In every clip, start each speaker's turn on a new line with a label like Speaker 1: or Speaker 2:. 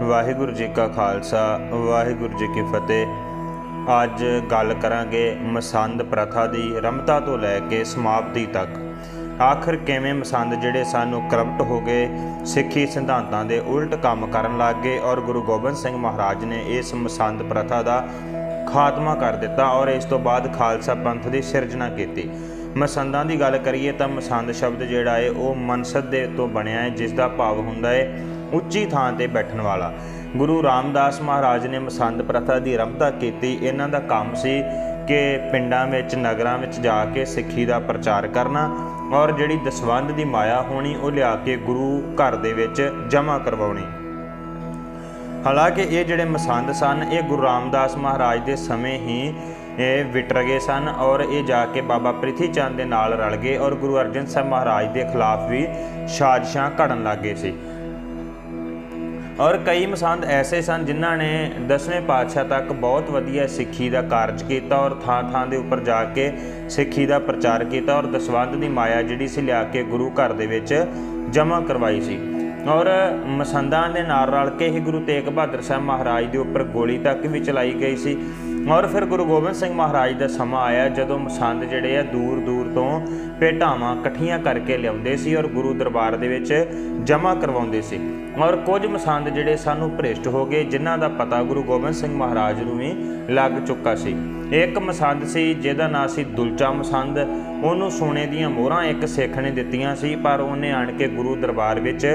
Speaker 1: ਵਾਹਿਗੁਰੂ ਜੀ ਕਾ ਖਾਲਸਾ, ਵਾਹਿਗੁਰੂ ਜੀ ਕੀ ਫਤਿਹ। ਅੱਜ ਗੱਲ ਕਰਾਂਗੇ ਮਸੰਦ ਪ੍ਰਥਾ ਦੀ ਰਮਤਾ ਤੋਂ ਲੈ ਕੇ ਸਮਾਪਤੀ ਤੱਕ। ਆਖਰ ਕਿਵੇਂ ਮਸੰਦ ਜਿਹੜੇ ਸਾਨੂੰ ਕਰਪਟ ਹੋ ਗਏ, ਸਿੱਖੀ ਸਿਧਾਂਤਾਂ ਦੇ ਉਲਟ ਕੰਮ ਕਰਨ ਲੱਗ ਗਏ ਔਰ ਗੁਰੂ ਗੋਬਿੰਦ ਸਿੰਘ ਮਹਾਰਾਜ ਨੇ ਇਸ ਮਸੰਦ ਪ੍ਰਥਾ ਦਾ ਖਾਤਮਾ ਕਰ ਦਿੱਤਾ ਔਰ ਇਸ ਤੋਂ ਬਾਅਦ ਖਾਲਸਾ ਪੰਥ ਦੀ ਸਿਰਜਣਾ ਕੀਤੀ। ਮਸੰਦਾਂ ਦੀ ਗੱਲ ਕਰੀਏ ਤਾਂ ਮਸੰਦ ਸ਼ਬਦ ਜਿਹੜਾ ਹੈ ਉਹ ਮਨਸਦ ਦੇ ਤੋਂ ਬਣਿਆ ਹੈ ਜਿਸ ਦਾ ਭਾਵ ਹੁੰਦਾ ਹੈ ਉੱਚੀ ਥਾਂ ਤੇ ਬੈਠਣ ਵਾਲਾ। ਗੁਰੂ ਰਾਮਦਾਸ ਮਹਾਰਾਜ ਨੇ ਮਸੰਦ ਪ੍ਰਥਾ ਦੀ ਆਰੰਭਤਾ ਕੀਤੀ। ਇਹਨਾਂ ਦਾ ਕੰਮ ਸੀ ਕਿ ਪਿੰਡਾਂ ਵਿੱਚ, ਨਗਰਾਂ ਵਿੱਚ ਜਾ ਕੇ ਸਿੱਖੀ ਦਾ ਪ੍ਰਚਾਰ ਕਰਨਾ ਔਰ ਜਿਹੜੀ ਦਸਵੰਧ ਦੀ ਮਾਇਆ ਹੋਣੀ, ਉਹ ਲਿਆ ਕੇ ਗੁਰੂ ਘਰ ਦੇ ਵਿੱਚ ਜਮ੍ਹਾਂ ਕਰਵਾਉਣੀ। ਹਾਲਾਂਕਿ ਇਹ ਜਿਹੜੇ ਮਸੰਦ ਸਨ, ਇਹ ਗੁਰੂ ਰਾਮਦਾਸ ਮਹਾਰਾਜ ਦੇ ਸਮੇਂ ਹੀ ਇਹ ਵਿਟਰ ਗਏ ਸਨ ਔਰ ਇਹ ਜਾ ਕੇ ਬਾਬਾ ਪ੍ਰਿਥੀ ਚੰਦ ਦੇ ਨਾਲ ਰਲ ਗਏ ਔਰ ਗੁਰੂ ਅਰਜਨ ਸਾਹਿਬ ਮਹਾਰਾਜ ਦੇ ਖਿਲਾਫ ਵੀ ਸਾਜ਼ਿਸ਼ਾਂ ਘੜਨ ਲੱਗੇ ਸੀ। ਔਰ ਕਈ ਮਸੰਦ ਐਸੇ ਸਨ ਜਿਨ੍ਹਾਂ ਨੇ ਦਸਵੇਂ ਪਾਤਸ਼ਾਹ ਤੱਕ ਬਹੁਤ ਵਧੀਆ ਸਿੱਖੀ ਦਾ ਕਾਰਜ ਕੀਤਾ ਔਰ ਥਾਂ ਥਾਂ ਦੇ ਉੱਪਰ ਜਾ ਕੇ ਸਿੱਖੀ ਦਾ ਪ੍ਰਚਾਰ ਕੀਤਾ ਔਰ ਦਸਵੰਧ ਦੀ ਮਾਇਆ ਜਿਹੜੀ ਸੀ ਲਿਆ ਕੇ ਗੁਰੂ ਘਰ ਦੇ ਵਿੱਚ ਜਮ੍ਹਾਂ ਕਰਵਾਈ ਸੀ। ਔਰ ਮਸੰਦਾਂ ਦੇ ਨਾਲ ਰਲ ਕੇ ਹੀ ਗੁਰੂ ਤੇਗ ਬਹਾਦਰ ਸਾਹਿਬ ਮਹਾਰਾਜ ਦੇ ਉੱਪਰ ਗੋਲੀ ਤੱਕ ਵੀ ਚਲਾਈ ਗਈ ਸੀ। ਔਰ ਫਿਰ ਗੁਰੂ ਗੋਬਿੰਦ ਸਿੰਘ ਮਹਾਰਾਜ ਦਾ ਸਮਾਂ ਆਇਆ ਜਦੋਂ ਮਸੰਦ ਜਿਹੜੇ ਆ ਦੂਰ ਦੂਰ ਤੋਂ ਭੇਟਾਵਾਂ ਇਕੱਠੀਆਂ ਕਰਕੇ ਲਿਆਉਂਦੇ ਸੀ ਔਰ ਗੁਰੂ ਦਰਬਾਰ ਦੇ ਵਿੱਚ ਜਮ੍ਹਾਂ ਕਰਵਾਉਂਦੇ ਸੀ। ਔਰ ਕੁਝ ਮਸੰਦ ਜਿਹੜੇ ਸਾਨੂੰ ਭ੍ਰਿਸ਼ਟ ਹੋ ਗਏ, ਜਿਨ੍ਹਾਂ ਦਾ ਪਤਾ ਗੁਰੂ ਗੋਬਿੰਦ ਸਿੰਘ ਮਹਾਰਾਜ ਨੂੰ ਵੀ ਲੱਗ ਚੁੱਕਾ ਸੀ। ਇੱਕ ਮਸੰਦ ਸੀ, ਜਿਹਦਾ ਨਾਂ ਸੀ ਦੁਲਚਾ ਮਸੰਦ। ਉਹਨੂੰ ਸੋਨੇ ਦੀਆਂ ਮੋਹਰਾਂ ਇੱਕ ਸਿੱਖ ਨੇ ਦਿੱਤੀਆਂ ਸੀ, ਪਰ ਉਹਨੇ ਆਣ ਕੇ ਗੁਰੂ ਦਰਬਾਰ ਵਿੱਚ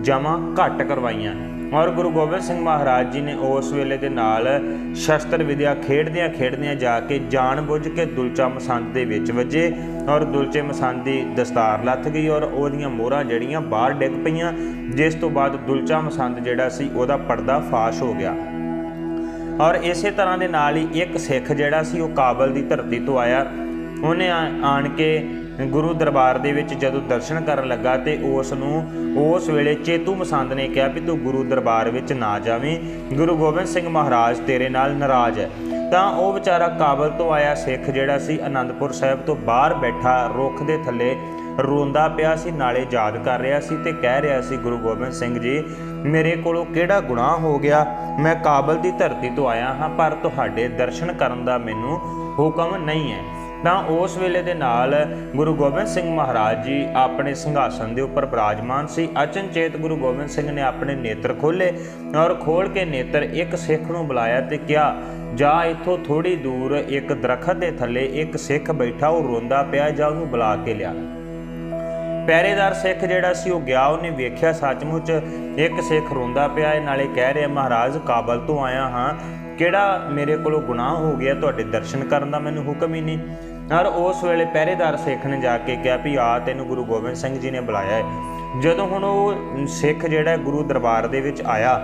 Speaker 1: ਜਮ੍ਹਾਂ ਘੱਟ ਕਰਵਾਈਆਂ। ਔਰ ਗੁਰੂ ਗੋਬਿੰਦ ਸਿੰਘ ਮਹਾਰਾਜ ਜੀ ਨੇ ਉਸ ਵੇਲੇ ਦੇ ਨਾਲ ਸ਼ਸਤਰ ਵਿਦਿਆ ਖੇਡਦਿਆਂ ਖੇਡਦਿਆਂ ਜਾ ਕੇ ਜਾਣਬੁੱਝ ਕੇ ਦੁਲਚਾ ਮਸੰਦ ਦੇ ਵਿੱਚ ਵੱਜੇ ਔਰ ਦੁਲਚੇ ਮਸੰਦ ਦੀ ਦਸਤਾਰ ਲੱਥ ਗਈ ਔਰ ਉਹਦੀਆਂ ਮੋਹਰਾਂ ਜਿਹੜੀਆਂ ਬਾਹਰ ਡਿੱਗ ਪਈਆਂ, ਜਿਸ ਤੋਂ ਬਾਅਦ ਦੁਲਚਾ ਮਸੰਦ ਜਿਹੜਾ ਸੀ ਉਹਦਾ ਪਰਦਾ ਫਾਸ਼ ਹੋ ਗਿਆ। ਔਰ ਇਸੇ ਤਰ੍ਹਾਂ ਦੇ ਨਾਲ ਹੀ ਇੱਕ ਸਿੱਖ ਜਿਹੜਾ ਸੀ ਉਹ ਕਾਬਲ ਦੀ ਧਰਤੀ ਤੋਂ ਆਇਆ। ਉਹਨੇ ਆਣ ਕੇ ਗੁਰੂ ਦਰਬਾਰ ਦੇ ਵਿੱਚ ਜਦੋਂ ਦਰਸ਼ਨ ਕਰਨ ਲੱਗਾ ਤੇ ਉਸ ਨੂੰ ਉਸ ਵੇਲੇ ਚੇਤੂ ਮਸੰਦ ਨੇ ਕਿਹਾ ਵੀ ਤੂੰ ਗੁਰੂ ਦਰਬਾਰ ਵਿੱਚ ਨਾ ਜਾਵੇਂ, ਗੁਰੂ ਗੋਬਿੰਦ ਸਿੰਘ ਮਹਾਰਾਜ ਤੇਰੇ ਨਾਲ ਨਾਰਾਜ਼ ਹੈ ਤਾਂ ਉਹ ਵਿਚਾਰਾ ਕਾਬਲ ਤੋਂ ਆਇਆ ਸਿੱਖ ਜਿਹੜਾ ਸੀ ਆਨੰਦਪੁਰ ਸਾਹਿਬ ਤੋਂ ਬਾਹਰ ਬੈਠਾ, ਰੁੱਖ ਦੇ ਥੱਲੇ ਰੋਂਦਾ ਪਿਆ ਸੀ, ਨਾਲੇ ਯਾਦ ਕਰ ਰਿਹਾ ਸੀ ਤੇ ਕਹਿ ਰਿਹਾ ਸੀ, ਗੁਰੂ ਗੋਬਿੰਦ ਸਿੰਘ ਜੀ, ਮੇਰੇ ਕੋਲੋਂ ਕਿਹੜਾ ਗੁਨਾਹ ਹੋ ਗਿਆ? ਮੈਂ ਕਾਬਲ ਦੀ ਧਰਤੀ ਤੋਂ ਆਇਆ ਹਾਂ, ਪਰ ਤੁਹਾਡੇ ਦਰਸ਼ਨ ਕਰਨ ਦਾ ਮੈਨੂੰ ਹੁਕਮ ਨਹੀਂ ਹੈ ਤਾਂ ਉਸ ਵੇਲੇ ਦੇ ਨਾਲ ਗੁਰੂ ਗੋਬਿੰਦ ਸਿੰਘ ਮਹਾਰਾਜ ਜੀ ਆਪਣੇ ਸਿੰਘਾਸਨ ਦੇ ਉੱਪਰ ਬਿਰਾਜਮਾਨ ਸੀ। ਅਚਨਚੇਤ ਗੁਰੂ ਗੋਬਿੰਦ ਸਿੰਘ ਨੇ ਆਪਣੇ ਨੇਤਰ ਖੋਲੇ ਔਰ ਖੋਲ ਕੇ ਨੇਤਰ ਇੱਕ ਸਿੱਖ ਨੂੰ ਬੁਲਾਇਆ ਤੇ ਕਿਹਾ, ਜਾ ਇੱਥੋਂ ਥੋੜੀ ਦੂਰ ਇੱਕ ਦਰਖਤ ਦੇ ਥੱਲੇ ਇੱਕ ਸਿੱਖ ਬੈਠਾ, ਉਹ ਰੋਂਦਾ ਪਿਆ, ਜਾ ਉਹਨੂੰ ਬੁਲਾ ਕੇ ਲਿਆ। ਪਹਿਰੇਦਾਰ ਸਿੱਖ ਜਿਹੜਾ ਸੀ, ਉਹ ਗਿਆ, ਉਹਨੇ ਵੇਖਿਆ ਸੱਚਮੁੱਚ ਇੱਕ ਸਿੱਖ ਰੋਂਦਾ ਪਿਆ, ਇਹ ਨਾਲੇ ਕਹਿ ਰਿਹਾ, ਮਹਾਰਾਜ, ਕਾਬਲ ਤੋਂ ਆਇਆ ਹਾਂ। ਕਿਹੜਾ ਮੇਰੇ ਕੋਲੋਂ ਗੁਨਾਹ ਹੋ ਗਿਆ, ਤੁਹਾਡੇ ਦਰਸ਼ਨ ਕਰਨ ਦਾ ਮੈਨੂੰ ਹੁਕਮ ਹੀ ਨਹੀਂ। ਔਰ ਉਸ ਵੇਲੇ ਪਹਿਰੇਦਾਰ ਸਿੱਖ ਨੇ ਜਾ ਕੇ ਕਿਹਾ ਵੀ ਆ ਤੈਨੂੰ ਗੁਰੂ ਗੋਬਿੰਦ ਸਿੰਘ ਜੀ ਨੇ ਬੁਲਾਇਆ ਹੈ ਜਦੋਂ ਹੁਣ ਉਹ ਸਿੱਖ ਜਿਹੜਾ ਗੁਰੂ ਦਰਬਾਰ ਦੇ ਵਿੱਚ ਆਇਆ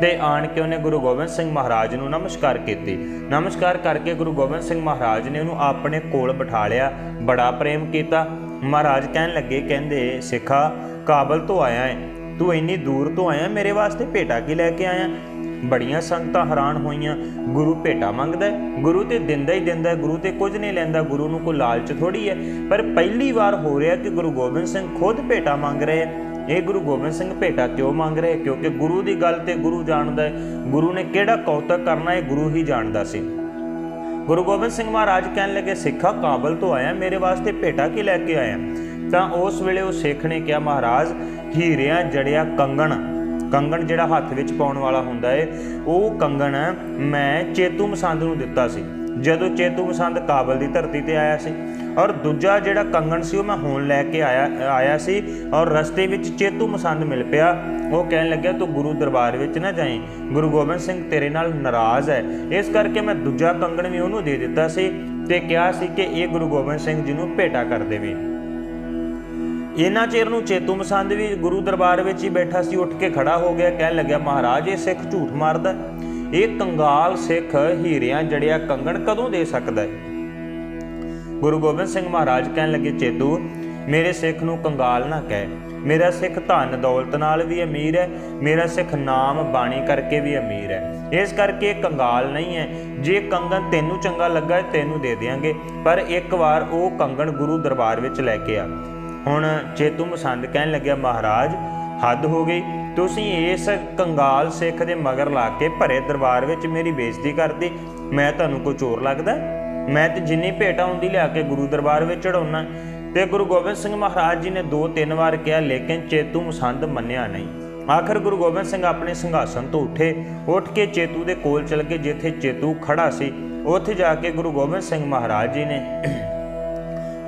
Speaker 1: ਤੇ ਆਣ ਕੇ ਉਹਨੇ ਗੁਰੂ ਗੋਬਿੰਦ ਸਿੰਘ ਮਹਾਰਾਜ ਨੂੰ ਨਮਸਕਾਰ ਕੀਤੀ। ਨਮਸਕਾਰ ਕਰਕੇ ਗੁਰੂ ਗੋਬਿੰਦ ਸਿੰਘ ਮਹਾਰਾਜ ਨੇ ਉਹਨੂੰ ਆਪਣੇ ਕੋਲ ਬਿਠਾ ਲਿਆ, ਬੜਾ ਪ੍ਰੇਮ ਕੀਤਾ। ਮਹਾਰਾਜ ਕਹਿਣ ਲੱਗੇ, ਕਹਿੰਦੇ, ਸਿੱਖਾ, ਕਾਬਲ ਤੋਂ ਆਇਆ ਹੈ ਤੂੰ ਇੰਨੀ ਦੂਰ ਤੋਂ ਆਇਆ, ਮੇਰੇ ਵਾਸਤੇ ਭੇਟਾ ਕੀ ਲੈ ਕੇ ਆਇਆ? ਬੜੀਆਂ ਸੰਗਤਾਂ ਹੈਰਾਨ ਹੋਈਆਂ। ਗੁਰੂ ਭੇਟਾ ਮੰਗਦਾ ਗੁਰੂ ਤੇ ਦਿੰਦਾ ਹੀ ਦਿੰਦਾ ਗੁਰੂ ਤੇ ਕੁਝ ਨਹੀਂ ਲੈਂਦਾ। ਗੁਰੂ ਨੂੰ ਕੋਈ ਲਾਲਚ ਥੋੜੀ ਹੈ। ਪਰ ਪਹਿਲੀ ਵਾਰ ਹੋ ਰਿਹਾ ਕਿ ਗੁਰੂ ਗੋਬਿੰਦ ਸਿੰਘ ਖੁਦ ਭੇਟਾ ਮੰਗ ਰਹੇ ਹੈ। ਇਹ ਗੁਰੂ ਗੋਬਿੰਦ ਸਿੰਘ ਭੇਟਾ ਕਿਉਂ ਮੰਗ ਰਹੇ ਕਿਉਂਕਿ ਗੁਰੂ ਦੀ ਗੱਲ ਤੇ ਗੁਰੂ ਜਾਣਦਾ ਹੈ। ਗੁਰੂ ਨੇ ਕਿਹੜਾ ਕੌਤਕ ਕਰਨਾ ਹੈ? ਗੁਰੂ ਹੀ ਜਾਣਦਾ ਸੀ। ਗੁਰੂ ਗੋਬਿੰਦ ਸਿੰਘ ਮਹਾਰਾਜ ਕਹਿਣ ਲੱਗੇ, ਸਿੱਖਾ ਕਾਬਲ ਤੋਂ ਆਇਆ। ਮੇਰੇ ਵਾਸਤੇ ਭੇਟਾ ਕੀ ਲੈ ਕੇ ਆਇਆ? ਤਾਂ ਉਸ ਵੇਲੇ ਉਹ ਸਿੱਖ ਨੇ ਕਿਹਾ, ਮਹਾਰਾਜ, ਹੀਰਿਆਂ ਜੜਿਆ ਕੰਗਣ। ਕੰਗਣ ਜਿਹੜਾ ਹੱਥ ਵਿੱਚ ਪਾਉਣ ਵਾਲਾ ਹੁੰਦਾ ਏ, ਉਹ ਕੰਗਣ ਮੈਂ ਚੇਤੂ ਮਸੰਦ ਨੂੰ ਦਿੱਤਾ ਸੀ, ਜਦੋਂ ਚੇਤੂ ਮਸੰਦ ਕਾਬਲ ਦੀ ਧਰਤੀ ਤੇ ਆਇਆ ਸੀ। ਔਰ ਦੂਜਾ ਜਿਹੜਾ ਕੰਗਣ ਸੀ, ਉਹ ਮੈਂ ਹੁਣ ਲੈ ਕੇ ਆਇਆ ਆਇਆ ਸੀ ਔਰ ਰਸਤੇ ਵਿੱਚ ਚੇਤੂ ਮਸੰਦ ਮਿਲ ਪਿਆ। ਉਹ ਕਹਿਣ ਲੱਗਿਆ, ਤੂੰ ਗੁਰੂ ਦਰਬਾਰ ਵਿੱਚ ਨਾ ਜਾਈਂ, ਗੁਰੂ ਗੋਬਿੰਦ ਸਿੰਘ ਤੇਰੇ ਨਾਲ ਨਾਰਾਜ਼ ਹੈ। ਇਸ ਕਰਕੇ ਮੈਂ ਦੂਜਾ ਕੰਗਣ ਵੀ ਉਹਨੂੰ ਦੇ ਦਿੱਤਾ ਸੀ ਤੇ ਕਿਹਾ ਸੀ ਕਿ ਇਹ ਗੁਰੂ ਗੋਬਿੰਦ ਸਿੰਘ ਜੀ ਨੂੰ ਭੇਟਾ ਕਰ ਦੇਵੇ। ਇਹਨਾਂ ਚਿਰ ਨੂੰ ਚੇਤੂ ਮਸੰਦ ਵੀ ਗੁਰੂ ਦਰਬਾਰ ਵਿੱਚ ਹੀ ਬੈਠਾ ਸੀ, ਉੱਠ ਕੇ ਖੜਾ ਹੋ ਗਿਆ, ਕਹਿਣ ਲੱਗਿਆ, ਮਹਾਰਾਜ, ਇਹ ਸਿੱਖ ਝੂਠ ਮਾਰਦਾ ਇਹ ਕੰਗਾਲ ਸਿੱਖ ਹੀਰਿਆਂ ਜੜਿਆ ਕੰਗਣ ਕਦੋਂ ਦੇ ਸਕਦਾ ਹੈ? ਗੁਰੂ ਗੋਬਿੰਦ ਸਿੰਘ ਮਹਾਰਾਜ ਕਹਿਣ ਲੱਗੇ, ਚੇਤੂ, ਮੇਰੇ ਸਿੱਖ ਨੂੰ ਕੰਗਾਲ ਨਾ ਕਹਿ। ਮੇਰਾ ਸਿੱਖ ਧਨ ਦੌਲਤ ਨਾਲ ਵੀ ਅਮੀਰ ਹੈ, ਮੇਰਾ ਸਿੱਖ ਨਾਮ ਬਾਣੀ ਕਰਕੇ ਵੀ ਅਮੀਰ ਹੈ। ਇਸ ਕਰਕੇ ਕੰਗਾਲ ਨਹੀਂ ਹੈ। ਜੇ ਕੰਗਣ ਤੈਨੂੰ ਚੰਗਾ ਲੱਗਾ, ਤੈਨੂੰ ਦੇ ਦੇਾਂਗੇ ਪਰ ਇੱਕ ਵਾਰ ਉਹ ਕੰਗਣ ਗੁਰੂ ਦਰਬਾਰ ਵਿੱਚ ਲੈ ਕੇ ਆ। ਹੁਣ ਚੇਤੂ ਮਸੰਦ ਕਹਿਣ ਲੱਗਿਆ, ਮਹਾਰਾਜ, ਹੱਦ ਹੋ ਗਈ। ਤੁਸੀਂ ਇਸ ਕੰਗਾਲ ਸਿੱਖ ਦੇ ਮਗਰ ਲਾ ਕੇ ਭਰੇ ਦਰਬਾਰ ਵਿੱਚ ਮੇਰੀ ਬੇਇੱਜ਼ਤੀ ਕਰਦੀ ਮੈਂ ਤੁਹਾਨੂੰ ਕੋਈ ਚੋਰ ਲੱਗਦਾ? ਮੈਂ ਤੇ ਜਿੰਨੀ ਭੇਟਾ ਹੁੰਦੀ ਲਿਆ ਕੇ ਗੁਰੂ ਦਰਬਾਰ ਵਿੱਚ ਚੜਾਉਣਾ ਤੇ ਗੁਰੂ ਗੋਬਿੰਦ ਸਿੰਘ ਮਹਾਰਾਜ ਜੀ ਨੇ ਦੋ ਤਿੰਨ ਵਾਰ ਕਿਹਾ, ਲੇਕਿਨ ਚੇਤੂ ਮਸੰਦ ਮੰਨਿਆ ਨਹੀਂ। ਆਖਰ ਗੁਰੂ ਗੋਬਿੰਦ ਸਿੰਘ ਆਪਣੇ ਸੰਘਾਸਨ ਤੋਂ ਉੱਠੇ। ਉੱਠ ਕੇ ਚੇਤੂ ਦੇ ਕੋਲ ਚਲ ਗਏ ਜਿੱਥੇ ਚੇਤੂ ਖੜਾ ਸੀ, ਉੱਥੇ ਜਾ ਕੇ ਗੁਰੂ ਗੋਬਿੰਦ ਸਿੰਘ ਮਹਾਰਾਜ ਜੀ ਨੇ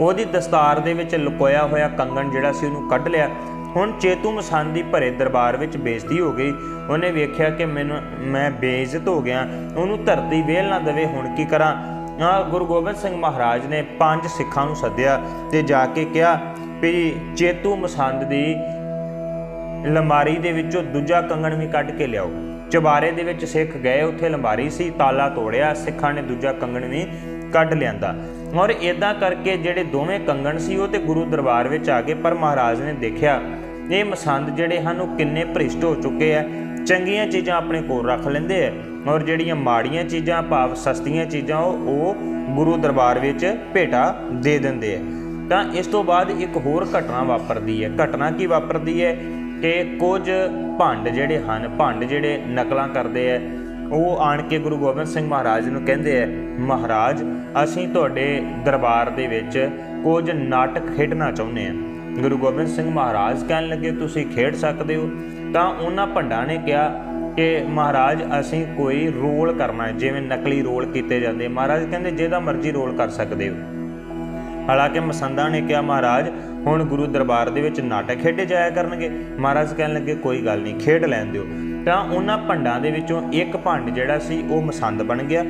Speaker 1: ਉਹਦੀ ਦਸਤਾਰ ਦੇ ਵਿੱਚ ਲੁਕੋਇਆ ਹੋਇਆ ਕੰਗਣ ਜਿਹੜਾ ਸੀ ਉਹਨੂੰ ਕੱਢ ਲਿਆ। ਹੁਣ ਚੇਤੂ ਮਸੰਦ ਦੀ ਭਰੇ ਦਰਬਾਰ ਵਿੱਚ ਬੇਇੱਜ਼ਤੀ ਹੋ ਗਈ। ਉਹਨੇ ਵੇਖਿਆ ਕਿ ਮੈਨੂੰ, ਮੈਂ ਬੇਇੱਜ਼ਤ ਹੋ ਗਿਆ। ਉਹਨੂੰ ਧਰਤੀ ਵੇਲ ਨਾ ਦੇਵੇ, ਹੁਣ ਕੀ ਕਰਾਂ? ਆ ਗੁਰੂ ਗੋਬਿੰਦ ਸਿੰਘ ਮਹਾਰਾਜ ਨੇ ਪੰਜ ਸਿੱਖਾਂ ਨੂੰ ਸੱਦਿਆ ਤੇ ਜਾ ਕੇ ਕਿਹਾ ਵੀ ਚੇਤੂ ਮਸੰਦ ਦੀ ਲੰਬਾਰੀ ਦੇ ਵਿੱਚੋਂ ਦੂਜਾ ਕੰਗਣ ਵੀ ਕੱਢ ਕੇ ਲਿਆਓ। ਚਬਾਰੇ ਦੇ ਵਿੱਚ ਸਿੱਖ ਗਏ, ਉੱਥੇ ਲੰਬਾਰੀ ਸੀ, ਤਾਲਾ ਤੋੜਿਆ, ਸਿੱਖਾਂ ਨੇ ਦੂਜਾ ਕੰਗਣ ਵੀ ਕੱਢ ਲਿਆਂਦਾ। ਔਰ ਇਦਾਂ ਕਰਕੇ ਜਿਹੜੇ ਦੋਵੇਂ ਕੰਗਣ ਸੀ ਉਹ ਤੇ ਗੁਰੂ ਦਰਬਾਰ ਵਿੱਚ ਆ ਗਏ ਪਰ ਮਹਾਰਾਜ ਨੇ ਦੇਖਿਆ, ਇਹ ਮਸੰਦ ਜਿਹੜੇ ਹਨ ਉਹ ਕਿੰਨੇ ਭ੍ਰਿਸ਼ਟ ਹੋ ਚੁੱਕੇ ਆ ਚੰਗੀਆਂ ਚੀਜ਼ਾਂ ਆਪਣੇ ਕੋਲ ਰੱਖ ਲੈਂਦੇ ਆ ਔਰ ਜਿਹੜੀਆਂ ਮਾੜੀਆਂ ਚੀਜ਼ਾਂ, ਭਾਵ ਸਸਤੀਆਂ ਚੀਜ਼ਾਂ ਉਹ ਉਹ ਗੁਰੂ ਦਰਬਾਰ ਵਿੱਚ ਭੇਟਾ ਦੇ ਦਿੰਦੇ ਆ ਤਾਂ ਇਸ ਤੋਂ ਬਾਅਦ ਇੱਕ ਹੋਰ ਘਟਨਾ ਵਾਪਰਦੀ ਹੈ ਘਟਨਾ ਕੀ ਵਾਪਰਦੀ ਹੈ ਕਿ ਕੁਝ ਭੰਡ ਜਿਹੜੇ ਹਨ, ਭੰਡ ਜਿਹੜੇ ਨਕਲਾਂ ਕਰਦੇ ਆ ਉਹ ਆਣ ਕੇ ਗੁਰੂ ਗੋਬਿੰਦ ਸਿੰਘ ਮਹਾਰਾਜ ਨੂੰ ਕਹਿੰਦੇ ਆ ਮਹਾਰਾਜ ਅਸੀਂ ਤੁਹਾਡੇ ਦਰਬਾਰ ਦੇ ਵਿੱਚ ਕੁਝ ਨਾਟਕ ਖੇਡਣਾ ਚਾਹੁੰਦੇ ਹਾਂ। ਗੁਰੂ ਗੋਬਿੰਦ ਸਿੰਘ ਮਹਾਰਾਜ ਕਹਿਣ ਲੱਗੇ, ਤੁਸੀਂ ਖੇਡ ਸਕਦੇ ਹੋ? ਤਾਂ ਉਹਨਾਂ ਭੰਡਾਂ ਨੇ ਕਿਹਾ ਕਿ, ਮਹਾਰਾਜ, ਅਸੀਂ ਕੋਈ ਰੋਲ ਕਰਨਾ ਹੈ, ਜਿਵੇਂ ਨਕਲੀ ਰੋਲ ਕੀਤੇ ਜਾਂਦੇ ਮਹਾਰਾਜ ਕਹਿੰਦੇ, ਜਿਹਦਾ ਮਰਜ਼ੀ ਰੋਲ ਕਰ ਸਕਦੇ ਹੋ। ਹਾਲਾਂਕਿ ਮਸੰਦਾਂ ਨੇ ਕਿਹਾ, ਮਹਾਰਾਜ, ਹੁਣ ਗੁਰੂ ਦਰਬਾਰ ਦੇ ਵਿੱਚ ਨਾਟਕ ਖੇਡੇ ਜਾਇਆ ਕਰਨਗੇ। ਮਹਾਰਾਜ ਕਹਿਣ ਲੱਗੇ, ਕੋਈ ਗੱਲ ਨਹੀਂ, ਖੇਡ ਲੈਣ ਦਿਓ। ਤਾਂ ਉਹਨਾਂ ਭੰਡਾਂ ਦੇ ਵਿੱਚੋਂ ਇੱਕ ਭੰਡ ਜਿਹੜਾ ਸੀ, ਉਹ ਮਸੰਦ ਬਣ ਗਿਆ।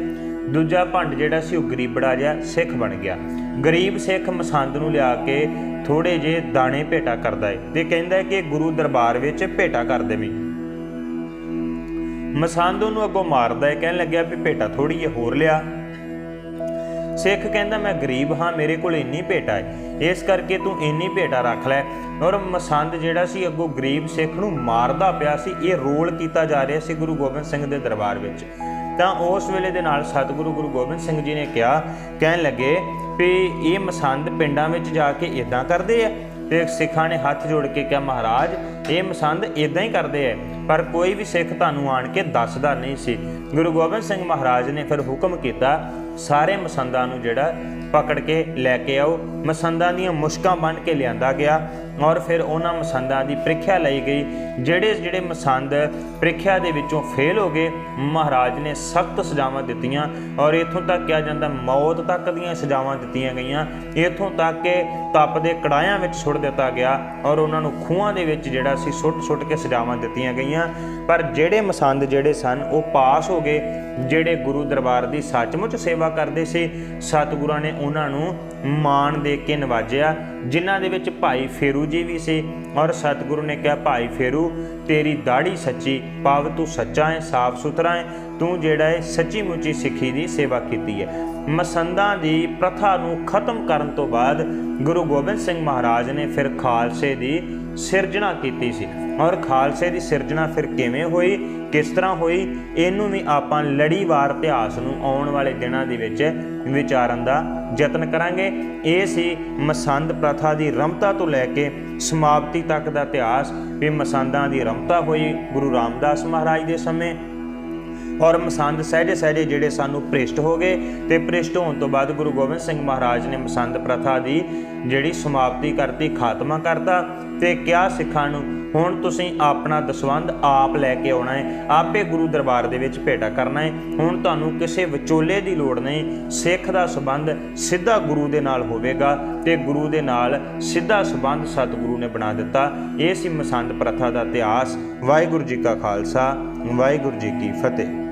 Speaker 1: ਦੂਜਾ ਭੰਡ ਜਿਹੜਾ ਸੀ ਉਹ ਗਰੀਬੜਾ ਜਿਹਾ ਸਿੱਖ ਬਣ ਗਿਆ। ਗਰੀਬ ਸਿੱਖ ਮਸੰਦ ਨੂੰ ਲਿਆ ਕੇ ਥੋੜੇ ਜੇ ਦਾਣੇ ਭੇਟਾ ਕਰਦਾ ਏ ਤੇ ਕਹਿੰਦਾ ਕਿ ਗੁਰੂ ਦਰਬਾਰ ਵਿੱਚ ਭੇਟਾ ਕਰ ਦੇਵੀਂ। ਮਸੰਦ ਉਹਨੂੰ ਅੱਗੋਂ ਮਾਰਦਾ ਹੈ ਕਹਿਣ ਲੱਗਿਆ ਵੀ ਭੇਟਾ ਥੋੜੀ ਜਿਹੀ ਹੋਰ ਲਿਆ। ਸਿੱਖ ਕਹਿੰਦਾ, ਮੈਂ ਗਰੀਬ ਹਾਂ, ਮੇਰੇ ਕੋਲ ਇੰਨੀ ਭੇਟਾ ਹੈ ਇਸ ਕਰਕੇ ਤੂੰ ਇੰਨੀ ਭੇਟਾ ਰੱਖ ਲੈ। ਔਰ ਮਸੰਦ ਜਿਹੜਾ ਸੀ, ਅੱਗੋਂ ਗਰੀਬ ਸਿੱਖ ਨੂੰ ਮਾਰਦਾ ਪਿਆ ਸੀ, ਇਹ ਰੋਲ ਕੀਤਾ ਜਾ ਰਿਹਾ ਸੀ ਗੁਰੂ ਗੋਬਿੰਦ ਸਿੰਘ ਦੇ ਦਰਬਾਰ ਵਿੱਚ। ਤਾਂ ਉਸ ਵੇਲੇ ਦੇ ਨਾਲ ਸਤਿਗੁਰੂ ਗੁਰੂ ਗੋਬਿੰਦ ਸਿੰਘ ਜੀ ਨੇ ਕਿਹਾ, ਕਹਿਣ ਲੱਗੇ ਵੀ ਇਹ ਮਸੰਦ ਪਿੰਡਾਂ ਵਿੱਚ ਜਾ ਕੇ ਇਦਾਂ ਕਰਦੇ ਆ। ਤੇ ਸਿੱਖਾਂ ਨੇ ਹੱਥ ਜੋੜ ਕੇ ਕਿਹਾ, ਮਹਾਰਾਜ, ਇਹ ਮਸੰਦ ਇਦਾਂ ਹੀ ਕਰਦੇ ਐ ਪਰ ਕੋਈ ਵੀ ਸਿੱਖ ਤੁਹਾਨੂੰ ਆਣ ਕੇ ਦੱਸਦਾ ਨਹੀਂ ਸੀ। ਗੁਰੂ ਗੋਬਿੰਦ ਸਿੰਘ ਮਹਾਰਾਜ ਨੇ ਫਿਰ ਹੁਕਮ ਕੀਤਾ, ਸਾਰੇ ਮਸੰਦਾਂ ਨੂੰ ਜਿਹੜਾ ਪਕੜ ਕੇ ਲੈ ਕੇ ਆਓ। ਮਸੰਦਾਂ ਦੀਆਂ ਮੁਸ਼ਕਾਂ ਬੰਨ ਕੇ ਲਿਆਂਦਾ ਗਿਆ ਔਰ ਫਿਰ ਉਹਨਾਂ ਮਸੰਦਾਂ ਦੀ ਪ੍ਰੀਖਿਆ ਲਈ ਗਈ। ਜਿਹੜੇ ਜਿਹੜੇ ਮਸੰਦ ਪ੍ਰੀਖਿਆ ਦੇ ਵਿੱਚੋਂ ਫੇਲ ਹੋ ਗਏ, ਮਹਾਰਾਜ ਨੇ ਸਖਤ ਸਜ਼ਾਵਾਂ ਦਿੱਤੀਆਂ ਔਰ ਇਥੋਂ ਤੱਕ ਕਿਹਾ ਜਾਂਦਾ ਮੌਤ ਤੱਕ ਦੀਆਂ ਸਜ਼ਾਵਾਂ ਦਿੱਤੀਆਂ ਗਈਆਂ। ਇਥੋਂ ਤੱਕ ਕਿ ਤਪ ਦੇ ਕੜਾਇਆਂ ਵਿੱਚ ਸੁੱਟ ਦਿੱਤਾ ਗਿਆ ਔਰ ਉਹਨਾਂ ਨੂੰ ਖੂਹਾਂ ਦੇ ਵਿੱਚ ਜਿਹੜਾ ਸੀ ਸੁੱਟ-ਸੁੱਟ ਕੇ ਸਜ਼ਾਵਾਂ ਦਿੱਤੀਆਂ ਗਈਆਂ। ਪਰ ਜਿਹੜੇ ਮਸੰਦ ਜਿਹੜੇ ਸਨ, ਉਹ ਪਾਸ ਹੋ ਗਏ। ਜਿਹੜੇ ਗੁਰੂ ਦਰਬਾਰ ਦੀ ਸੱਚਮੁੱਚ ਸੇਵਾ ਕਰਦੇ ਸੀ, ਸਤਿਗੁਰਾਂ ਨੇ ਉਹਨਾਂ ਨੂੰ ਮਾਣ ਦੇ ਕੇ ਨਵਾਜਿਆ, ਜਿਨ੍ਹਾਂ ਦੇ ਵਿੱਚ ਭਾਈ ਫੇਰੂ ਜੀ ਵੀ ਸੀ ਔਰ ਸਤਿਗੁਰੂ ਨੇ ਕਿਹਾ, ਭਾਈ ਫੇਰੂ, ਤੇਰੀ ਦਾੜੀ ਸੱਚੀ ਪਾਵ ਤੂੰ ਸੱਚਾ ਹੈ, ਸਾਫ਼ ਸੁਥਰਾ ਹੈ, ਤੂੰ ਜਿਹੜਾ ਹੈ ਸੱਚੀ ਮੁੱਚੀ ਸਿੱਖੀ ਦੀ ਸੇਵਾ ਕੀਤੀ ਹੈ। ਮਸੰਦਾਂ ਦੀ ਪ੍ਰਥਾ ਨੂੰ ਖਤਮ ਕਰਨ ਤੋਂ ਬਾਅਦ ਗੁਰੂ ਗੋਬਿੰਦ ਸਿੰਘ ਮਹਾਰਾਜ ਨੇ ਫਿਰ ਖਾਲਸੇ ਦੀ ਸਿਰਜਣਾ ਕੀਤੀ ਸੀ। ਔਰ ਖਾਲਸੇ ਦੀ ਸਿਰਜਣਾ ਫਿਰ ਕਿਵੇਂ ਹੋਈ, ਕਿਸ ਤਰ੍ਹਾਂ ਹੋਈ, ਇਹਨੂੰ ਵੀ ਆਪਾਂ ਲੜੀਵਾਰ ਇਤਿਹਾਸ ਨੂੰ ਆਉਣ ਵਾਲੇ ਦਿਨਾਂ ਦੇ ਵਿੱਚ ਵਿਚਾਰਨ ਦਾ ਯਤਨ ਕਰਾਂਗੇ। ਇਹ ਸੀ ਮਸੰਦ ਪ੍ਰਥਾ ਦੀ ਰਮਤਾ ਤੋਂ ਲੈ ਕੇ ਸਮਾਪਤੀ ਤੱਕ ਦਾ ਇਤਿਹਾਸ ਵੀ ਮਸੰਦਾਂ ਦੀ ਰਮਤਾ ਹੋਈ, ਗੁਰੂ ਰਾਮਦਾਸ ਮਹਾਰਾਜ ਦੇ ਸਮੇਂ। ਔਰ ਮਸੰਦ ਸਹਿਜੇ ਸਹਿਜੇ ਜਿਹੜੇ ਸਾਨੂੰ ਭ੍ਰਿਸ਼ਟ ਹੋ ਗਏ ਤੇ ਭ੍ਰਿਸ਼ਟ ਹੋਣ ਤੋਂ ਬਾਅਦ ਗੁਰੂ ਗੋਬਿੰਦ ਸਿੰਘ ਮਹਾਰਾਜ ਨੇ ਮਸੰਦ ਪ੍ਰਥਾ ਦੀ ਜਿਹੜੀ ਸਮਾਪਤੀ ਕਰਤੀ, ਖਾਤਮਾ ਕਰਤਾ ਤੇ ਕਿਹਾ ਸਿੱਖਾਂ ਨੂੰ, ਹੁਣ ਤੁਸੀਂ ਆਪਣਾ ਦਸਵੰਧ ਆਪ ਲੈ ਕੇ ਆਉਣਾ ਹੈ, ਆਪੇ ਗੁਰੂ ਦਰਬਾਰ ਦੇ ਵਿੱਚ ਭੇਟਾ ਕਰਨਾ ਹੈ, ਹੁਣ ਤੁਹਾਨੂੰ ਕਿਸੇ ਵਿਚੋਲੇ ਦੀ ਲੋੜ ਨਹੀਂ, ਸਿੱਖ ਦਾ ਸਬੰਧ ਸਿੱਧਾ ਗੁਰੂ ਦੇ ਨਾਲ ਹੋਵੇਗਾ ਤੇ ਗੁਰੂ ਦੇ ਨਾਲ ਸਿੱਧਾ ਸਬੰਧ ਸਤਿਗੁਰੂ ਨੇ ਬਣਾ ਦਿੱਤਾ, ਇਹ ਸੀ ਮਸੰਦ ਪ੍ਰਥਾ ਦਾ ਇਤਿਹਾਸ, ਵਾਹਿਗੁਰੂ ਜੀ ਕਾ ਖਾਲਸਾ, ਵਾਹਿਗੁਰੂ ਜੀ ਕੀ ਫਤਿਹ।